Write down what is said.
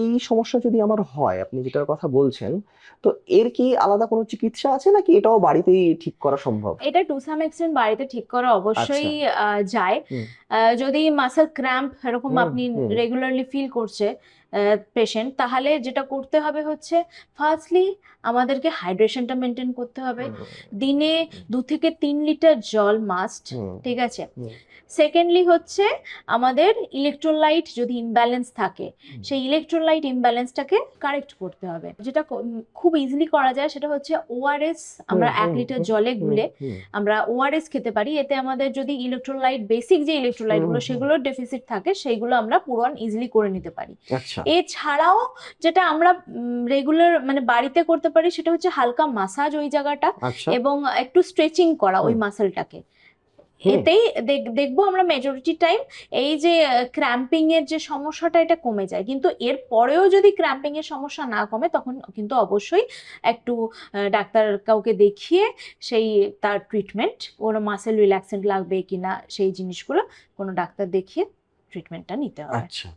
এই সমস্যা যদি আমার হয় আপনি যেটার কথা বলছেন তো এর কি আলাদা কোনো চিকিৎসা আছে? নাকি এটাও বাড়িতেই ঠিক করা সম্ভব? এটা টু সাম এক্সটেন্ট বাড়িতে ঠিক করা অবশ্যই যায়। আচ্ছা। আহ, যদি মাসেল ক্র্যাম্প এরকম আপনি রেগুলারলি ফিল করছে পেশেন্ট তাহলে যেটা করতে হবে হচ্ছে ফার্স্টলি আমাদেরকে হাইড্রেশনটা মেনটেন করতে হবে। দিনে দু থেকে তিন লিটার জল মাস্ট ঠিক আছে? সেকেন্ডলি হচ্ছে আমাদের ইলেকট্রোলাইট যদি ইমব্যালেন্স থাকে সেই ইলেকট্রোলাইট ইমব্যালেন্সটাকে কারেক্ট করতে হবে। যেটা খুব ইজিলি করা যায় সেটা হচ্ছে ওআরএস আমরা এক লিটার জলে গুলে আমরা ওআরএস খেতে পারি। এতে আমাদের যদি ইলেকট্রোলাইট বেসিক যে ইলেকট্রোলাইটগুলো হুম, হুম। সেগুলোর ডেফিসিট থাকে সেইগুলো আমরা পূরণ ইজিলি করে নিতে পারি। আচ্ছা। এছাড়াও যেটা আমরা রেগুলার মানে বাড়িতে করতে পারি সেটা হচ্ছে হালকা মাসাজ ওই জায়গাটা আচ্ছা। এবং একটু স্ট্রেচিং করা ওই মাসেলটাকে এতেই দেখ- দেখব আমরা মেজরিটি টাইম এই যে ক্র্যাম্পিং এর যে সমস্যাটা এটা কমে যায়। কিন্তু এর পরেও যদি ক্র্যাম্পিং এর সমস্যা না কমে তখন কিন্তু অবশ্যই একটু ডাক্তার কাউকে দেখিয়ে সেই তার ট্রিটমেন্ট কোনো মাসেল রিল্যাক্সেন্ট লাগবে কিনা সেই জিনিসগুলো কোনো ডাক্তার দেখিয়ে ট্রিটমেন্টটা নিতে হবে। আচ্ছা।